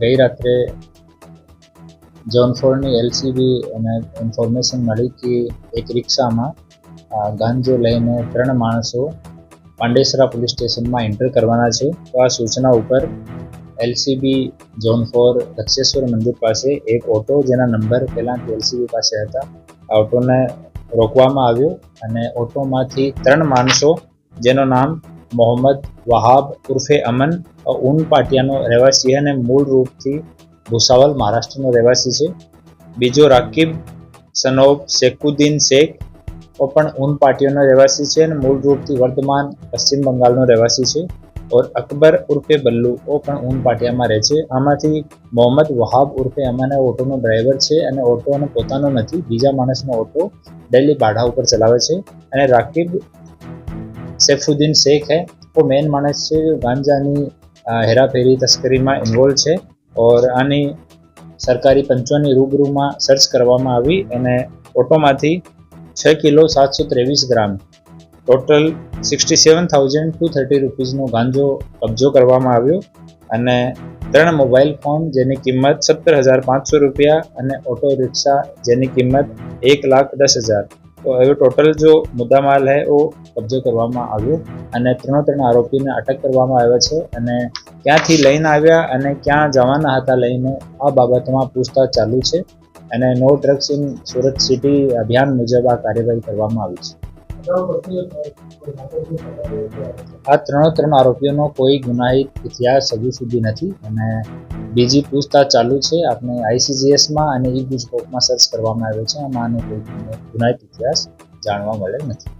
ગઈ રાત્રે જોન ફોરની એલસીબી અને ઇન્ફોર્મેશન મળી કે એક રિક્ષામાં ગાંજો લઈને ત્રણ માણસો પાંડેસરા પોલીસ સ્ટેશનમાં એન્ટર કરવાના છે. તો આ સૂચના ઉપર એલસીબી ઝોન ફોર દક્ષેશ્વર મંદિર પાસે એક ઓટો જેના નંબર પહેલાંથી એલસીબી પાસે હતા, આ ઓટોને રોકવામાં આવ્યો અને ઓટોમાંથી ત્રણ માણસો, જેનું નામ મોહમ્મદ વહાબ ઉર્ફે અમન ઊન પાટિયાનો રહેવાસી અને મૂળ રૂપથી ભુસાવલ મહારાષ્ટ્રનો રહેવાસી છે. બીજો રાકીબ સનોબ શેખુદ્દીન શેખ પણ ઊન પાટિયાનો રહેવાસી છે અને મૂળ રૂપથી વર્તમાન પશ્ચિમ બંગાળનો રહેવાસી છે. ઓર અકબર ઉર્ફે બલ્લુ, ઓ પણ ઊન પાટિયામાં રહે છે. આમાંથી મોહમ્મદ વહાબ ઉર્ફે અમન ઓટોનો ડ્રાઈવર છે અને ઓટો અને પોતાનો નથી, બીજા માણસનો ઓટો ડેલી બાઢા ઉપર ચલાવે છે. અને રાકીબ સૈફુદ્દીન શેખ હે. वो મેઇન માણસ છે, ગાંજાની હેરાફેરી તસ્કરીમાં ઇન્વોલ્વ છે ઓર આની સરકારી પંચોની રૂબરૂમાં સર્ચ કરવામાં આવી અને ઓટોમાંથી છ કિલો સાતસો ત્રેવીસ gram total sixty seven thousand two thirty રૂપીઝનો ગાંજો કબજો કરવામાં આવ્યો અને ત્રણ મોબાઈલ ફોન જેની કિંમત સત્તર હજાર પાંચસો રૂપિયા અને ઓટો રિક્ષા જેની કિંમત એક લાખ દસ હજાર. તો હવે ટોટલ જો મુદ્દામાલ હે કબજો કરવામાં આવ્યો અને ત્રણો ત્રણ આરોપીને અટક કરવામાં આવ્યા છે અને ક્યાંથી લઈને આવ્યા અને ક્યાં જવાના હતા લઈને, આ બાબતમાં પૂછતાછ ચાલુ છે અને no drugs in Surat city અભિયાન મુજબ આ કાર્યવાહી કરવામાં આવી છે. આ ત્રણો ત્રણ આરોપીઓનો કોઈ ગુનાહિત ઇતિહાસ હજુ સુધી નથી અને બીજી પૂછતાછ ચાલુ છે. આપણે આઈસીજીએસમાં અને ઈ ગુજકોપમાં સર્ચ કરવામાં આવ્યો છે. આમાં આનો કોઈ ગુનાહિત ઇતિહાસ જાણવા મળેલ નથી.